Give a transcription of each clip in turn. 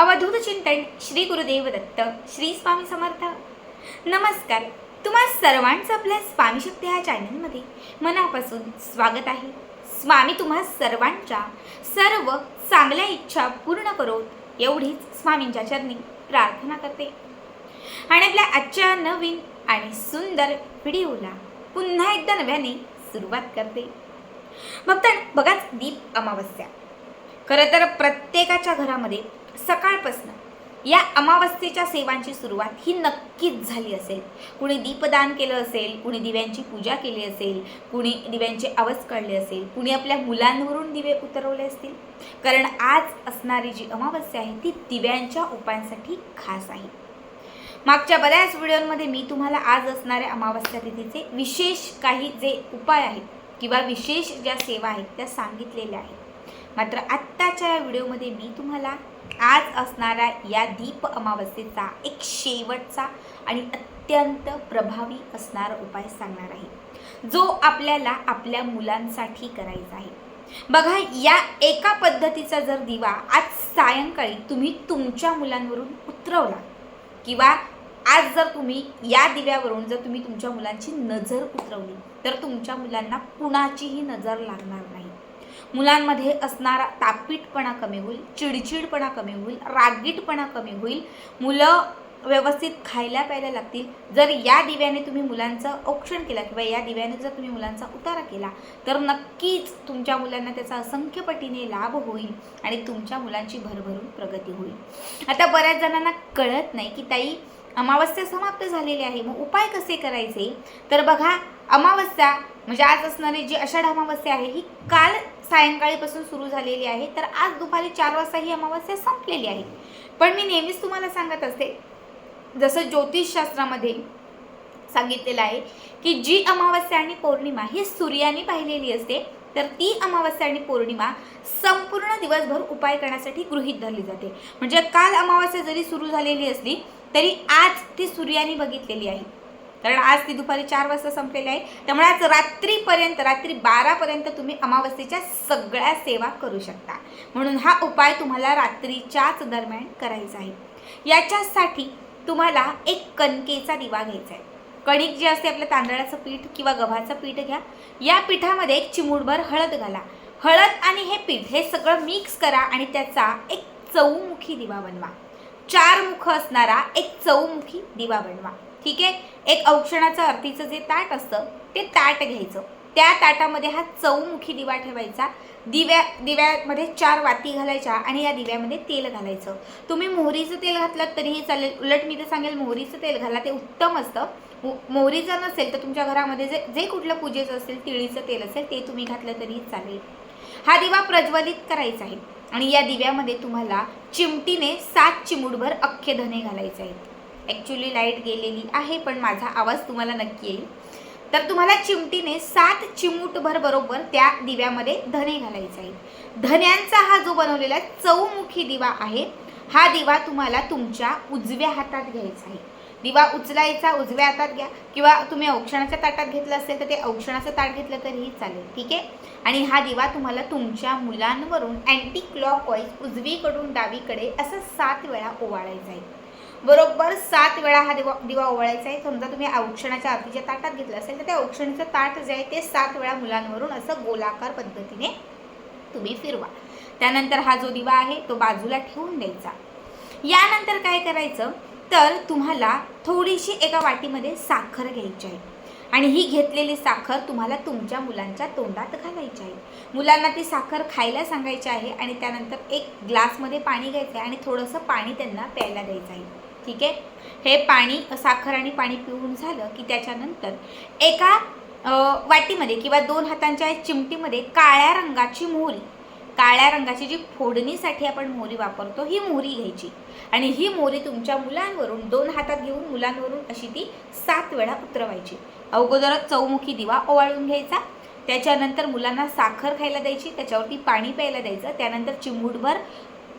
अवधूत चिंतन श्री गुरुदेव दत्त श्री स्वामी समर्थ. नमस्कार. तुम्हा सर्वांचं आपल्या स्वामी शक्ती ह्या चॅनलमध्ये मनापासून स्वागत आहे. स्वामी तुम्हा सर्वांच्या सर्व चांगल्या इच्छा पूर्ण करो एवढीच स्वामींच्या चरणी प्रार्थना करते. आणि आपल्या आजच्या नवीन आणि सुंदर व्हिडिओला पुन्हा एकदा नव्याने सुरुवात करते. फक्त बघाच दीप अमावस्या. खरं तर प्रत्येकाच्या घरामध्ये सकाळपासून या अमावस्येच्या सेवांची सुरुवात ही नक्कीच झाली असेल. कुणी दीपदान केलं असेल कुणी दिव्यांची पूजा केली असेल कुणी दिव्यांचे आवाज काढले असेल कुणी आपल्या मुलांवरून दिवे उतरवले असतील. कारण आज असणारी जी अमावस्या आहे ती दिव्यांच्या उपायांसाठी खास आहे. मागच्या बऱ्याच व्हिडिओमध्ये मी तुम्हाला आज असणाऱ्या अमावस्या तिथीचे विशेष काही जे उपाय आहेत किंवा विशेष ज्या सेवा आहेत त्या सांगितलेल्या आहेत. मात्र आत्ताच्या या व्हिडिओमध्ये मी तुम्हाला आज असणाऱ्या या दीप अमावस्येचा एक शेवटचा आणि अत्यंत प्रभावी असणारा उपाय सांगणार आहे. जो आपल्याला आपल्या मुलांसाठी करायचा आहे. बघा या एका पद्धतीचा जर दिवा आज सायंकाळी तुम्ही तुमच्या मुलांवरून उतरवला किंवा आज जर तुम्ही या दिव्यावरून जर तुम्ही तुमच्या मुलांची नजर उतरवली तर तुमच्या मुलांना कुणाचीही नजर लागणार नाही. मुलांमध्ये असणारा तापीटपणा कमी होईल चिडचिडपणा कमी होईल रागीटपणा कमी होईल. मुलं व्यवस्थित खायला प्यायला लागतील. जर या दिव्याने तुम्ही मुलांचं औक्षण केलं किंवा या दिव्याने जर तुम्ही मुलांचा उतारा केला तर नक्कीच तुमच्या मुलांना त्याचा असंख्य पटीने लाभ होईल आणि तुमच्या मुलांची भरभरून प्रगती होईल. आता बऱ्याच जणांना कळत नाही की ताई अमावस्या समाप्त झालेली आहे मग उपाय कसे करायचे? तर बघा अमावस्या म्हणजे आज असणारी जी आषाढ अमावस्या आहे ही काल सायंकाळीपासून सुरू झालेली आहे. तर आज दुपारी चार वाजता ही अमावस्या संपलेली आहे. पण मी नेहमीच तुम्हाला सांगत असते जसं ज्योतिषशास्त्रामध्ये सांगितलेलं आहे की जी अमावस्या आणि पौर्णिमा ही सूर्याने पाहिलेली असते तर ती अमावस्या आणि पौर्णिमा संपूर्ण दिवसभर उपाय करण्यासाठी गृहीत धरली जाते. म्हणजे काल अमावस्या जरी सुरू झालेली असली तरी आज ती सूर्याने बघितलेली आहे. कारण आज ती दुपारी चार वाजता संपलेली आहे. त्यामुळे आज रात्रीपर्यंत रात्री बारापर्यंत तुम्ही अमावस्येच्या सगळ्या सेवा करू शकता. म्हणून हा उपाय तुम्हाला रात्रीच्याच दरम्यान करायचा आहे. याच्यासाठी तुम्हाला एक कणकेचा दिवा घ्यायचा आहे. कणिक जे असते आपल्या तांदळाचं पीठ किंवा गव्हाचं पीठ घ्या. या पिठामध्ये एक चिमूटभर हळद घाला. हळद आणि हे पीठ हे सगळं मिक्स करा आणि त्याचा एक चौमुखी दिवा बनवा. चार मुख असणारा एक चौमुखी दिवा बनवा. ठीक आहे? एक औक्षणाचं अर्थीचं जे ताट असतं ते ताट घ्यायचं. त्या ताटामध्ये हा चौमुखी दिवा ठेवायचा. दिव्या दिव्यामध्ये चार वाती घालायच्या आणि या दिव्यामध्ये तेल घालायचं. तुम्ही मोहरीचं तेल घातलं तरीही चालेल. उलट मी तर सांगेल मोहरीचं तेल घाला ते उत्तम असतं. मो- मोहरीचं नसेल तर तुमच्या घरामध्ये जे जे कुठलं पूजेचं असेल तिळीचं तेल असेल ते तुम्ही घातलं तरीही चालेल. हा दिवा प्रज्वलित करायचा आहे आणि या दिव्यामध्ये तुम्हाला चिमटीने सात चिमूटभर अख्खे धने घालायचे आहेत. ॲक्च्युली लाइट गेलेली आहे पण माझा आवाज तुम्हाला नक्की येईल. तर तुम्हाला चिमटीने सात चिमूटभर बरोबर त्या दिव्यामध्ये धने घालायचे आहेत. धन्यांचा हा जो बनवलेला चौमुखी दिवा आहे हा दिवा तुम्हाला तुमच्या उजव्या हातात घ्यायचा आहे. दिवा उचलायचा उजव्या हातात घ्या किंवा तुम्ही औक्षणाच्या ताटात घेतलं असेल तर ते औक्षणाचं ताट घेतलं तरीही चालेल ठीक आहे? आणि हा दिवा तुम्हाला तुमच्या मुलांवरून अँटी क्लॉक वाईज उजवीकडून डावीकडे असं सात वेळा ओवाळायचा आहे. बरोबर सात वेळा हा दिवा दिवा ओवाळायचा आहे. समजा तुम्ही औक्षणाच्या आरतीच्या ताटात घेतलं असेल तर त्या औक्षणीचं ताट जे आहे ते सात वेळा मुलांवरून असं गोलाकार पद्धतीने तुम्ही फिरवा. त्यानंतर हा जो दिवा आहे तो बाजूला ठेवून द्यायचा. यानंतर काय करायचं? तर तुम्हाला थोडीशी एका वाटीमध्ये साखर घ्यायची आहे. आणि ही घेतलेली साखर तुम्हाला तुमच्या मुलांच्या तोंडात घालायची आहे. मुलांना ती साखर खायला सांगायची आहे आणि त्यानंतर एक ग्लासमध्ये पाणी घ्यायचं आहे आणि थोडंसं पाणी त्यांना प्यायला द्यायचं आहे. ठीक आहे? हे पाणी साखर आणि पाणी पिऊन झालं की त्याच्यानंतर एका वाटीमध्ये किंवा दोन हातांच्या चिमटीमध्ये काळ्या रंगाची मोहरी. काळ्या रंगाची जी फोडणीसाठी आपण मोहरी वापरतो ही मोहरी घ्यायची. आणि ही मोहरी तुमच्या मुलांवरून दोन हातात घेऊन मुलांवरून अशी ती सात वेळा उतरवायची. अगोदरच चौमुखी दिवा ओवाळून घ्यायचा. त्याच्यानंतर मुलांना साखर खायला द्यायची त्याच्यावरती पाणी प्यायला द्यायचं. त्यानंतर चिमूटभर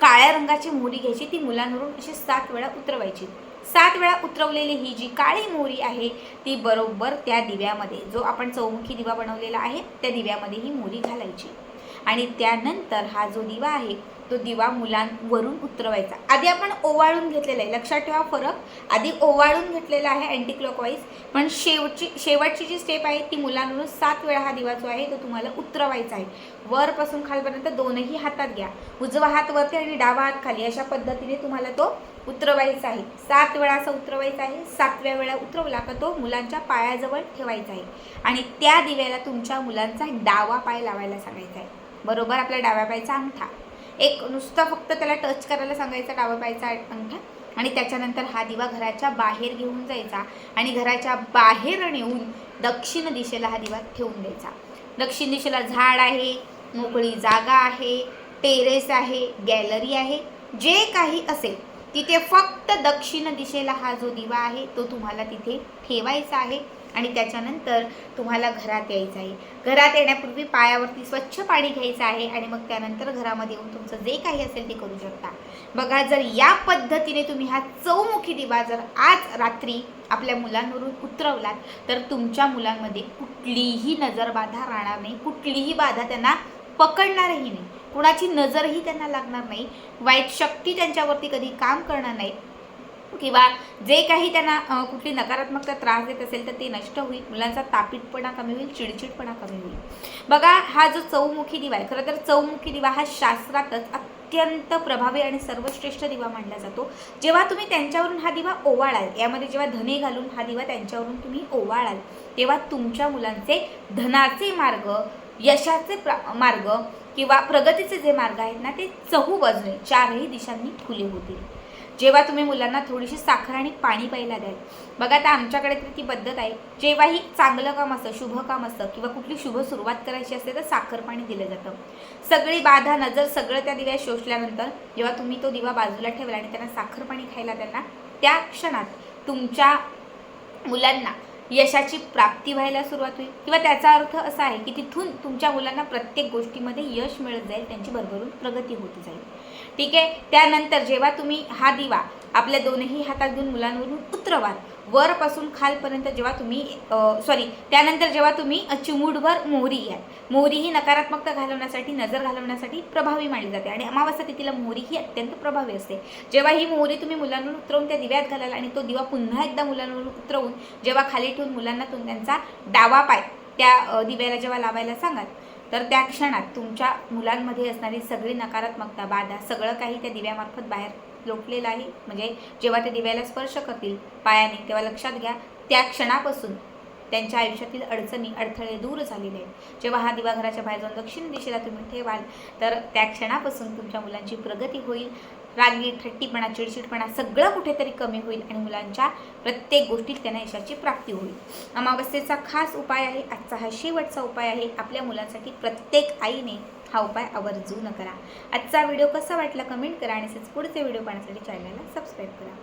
काळ्या रंगाची मोरी घ्यायची ती मुलांवरून अशी सात वेळा उतरवायची. सात वेळा उतरवलेली ही जी काळी मोरी आहे ती बरोबर त्या दिव्यामध्ये जो आपण चौमुखी दिवा बनवलेला आहे त्या दिव्यामध्ये ही मोरी घालायची. आणि त्यानंतर हा जो दिवा आहे तो दिवा मुलांवरून उतरवायचा. आधी आपण ओवाळून घेतलेला आहे. लक्षात ठेवा फरक. आधी ओवाळून घेतलेला आहे अँटी क्लॉकवाईज पण शेवटची शेवटची जी स्टेप आहे ती मुलांवरून सात वेळा हा दिवा जो आहे तो तुम्हाला उतरवायचा आहे. वरपासून खालपर्यंत दोनही हातात घ्या. उजवा हात वरती आणि डावा हात खाली. अशा पद्धतीने तुम्हाला तो उतरवायचा आहे. सात वेळा असं उतरवायचा आहे. सातव्या वेळा उतरवला का तो मुलांच्या पायाजवळ ठेवायचा आहे. आणि त्या दिव्याला तुमच्या मुलांचा डावा पाय लावायला सांगायचा आहे. बरोबर? आपल्या डाव्या पायचा अंगठा. एक नुसतं फक्त त्याला टच करायला सांगायचा डावा पायाचा अंगठा आणि त्याच्यानंतर हा दिवा घराच्या बाहेर घेऊन जायचा. आणि घराच्या बाहेर नेऊन दक्षिण दिशेला हा दिवा ठेवून द्यायचा. दक्षिण दिशेला झाड आहे मोकळी जागा आहे टेरेस आहे गॅलरी आहे. जे काही असेल तिथे फक्त दक्षिण दिशेला हा जो दिवा आहे तो तुम्हाला तिथे ठेवायचा आहे. आणि त्याच्यानंतर तुम्हाला घरात यायचं आहे. घरात येण्यापूर्वी पायावरती स्वच्छ पाणी घ्यायचं आहे आणि मग त्यानंतर घरामध्ये येऊन तुमचं जे काही असेल ते करू शकता. बघा जर या पद्धतीने तुम्ही हा चौमुखी दिवा जर आज रात्री आपल्या मुलांवरून उतरवलात तर तुमच्या मुलांमध्ये कुठलीही नजरबाधा राहणार नाही. कुठलीही बाधा त्यांना पकडणारही नाही. कुणाची नजरही त्यांना लागणार नाही. वाईट शक्ती त्यांच्यावरती कधी काम करणार नाही. किंवा जे काही त्यांना कुठली नकारात्मकता त्रास देत असेल तर ते नष्ट होईल. मुलांचा तापीटपणा कमी होईल चिडचिडपणा कमी होईल. बघा हा जो चौमुखी दिवा आहे खरं तर चौमुखी दिवा हा शास्त्रातच अत्यंत प्रभावी आणि सर्वश्रेष्ठ दिवा मानला जातो. जेव्हा तुम्ही त्यांच्यावरून हा दिवा ओवाळाल यामध्ये जेव्हा धने घालून हा दिवा त्यांच्यावरून तुम्ही ओवाळाल तेव्हा तुमच्या मुलांचे धनाचे मार्ग यशाचे प्रा मार्ग किंवा प्रगतीचे जे मार्ग आहेत ना ते चहू बाजूने चारही दिशांनी खुले होतील. जेव्हा तुम्ही मुलांना थोडीशी साखर आणि पाणी प्यायला द्याल बघा आता आमच्याकडे तर ती पद्धत आहे जेव्हाही चांगलं काम असतं शुभ काम असतं किंवा कुठली शुभ सुरुवात करायची असते तर साखर पाणी दिलं जातं. सगळी बाधा नजर सगळं त्या दिव्यात शोषल्यानंतर जेव्हा तुम्ही तो दिवा बाजूला ठेवला आणि त्यांना साखर पाणी खायला त्यांना त्या क्षणात तुमच्या मुलांना यशाची प्राप्ती व्हायला सुरुवात होईल. किंवा त्याचा अर्थ असा आहे की तिथून तुमच्या मुलांना प्रत्येक गोष्टीमध्ये यश मिळत जाईल त्यांची भरभरून प्रगती होत जाईल. ठीक आहे? त्यानंतर जेव्हा तुम्ही हा दिवा आपल्या दोनही हातात घेऊन मुलांवरून उतरवाल वरपासून खालपर्यंत जेव्हा तुम्ही सॉरी त्यानंतर जेव्हा तुम्ही अ, मोहरी घ्याल. मोहरी ही नकारात्मकता घालवण्यासाठी नजर घालवण्यासाठी प्रभावी मानली जाते आणि अमावस्या तिथीला मोहरी ही अत्यंत प्रभावी असते. जेव्हा ही मोहरी तुम्ही मुलांवरून उतरवून त्या दिव्यात घालाल आणि तो दिवा पुन्हा एकदा मुलांवरून उतरवून जेव्हा खाली ठेवून मुलांना तुम त्यांचा डावा पाय त्या दिव्याला जेव्हा लावायला सांगाल तर त्या क्षणात तुमच्या मुलांमध्ये असणारी सगळी नकारात्मकता बाधा सगळं काही त्या दिव्यामार्फत बाहेर लोटलेलं आहे. म्हणजे जेव्हा ते दिव्याला स्पर्श करतील पायाने तेव्हा लक्षात घ्या त्या क्षणापासून त्यांच्या आयुष्यातील अडचणी अडथळे दूर झालेले आहेत. जेव्हा हा दिवा घराच्या बाहेर जाऊन दक्षिण दिशेला तुम्ही ठेवाल तर त्या क्षणापासून तुमच्या मुलांची प्रगती होईल. रागी थट्टीपणा चिडचिडपणा सगळं कुठेतरी कमी होईल आणि मुलांच्या प्रत्येक गोष्टीत त्यांना यशाची प्राप्ती होईल. अमावस्येचा खास उपाय आहे आजचा हा शेवटचा उपाय आहे. आपल्या मुलांसाठी प्रत्येक आईने हा उपाय आवर्जून करा आजचा व्हिडिओ कसा वाटला कमेंट करा आणि तसेच पुढचे व्हिडिओ पाहण्यासाठी चॅनलला सबस्क्राईब करा.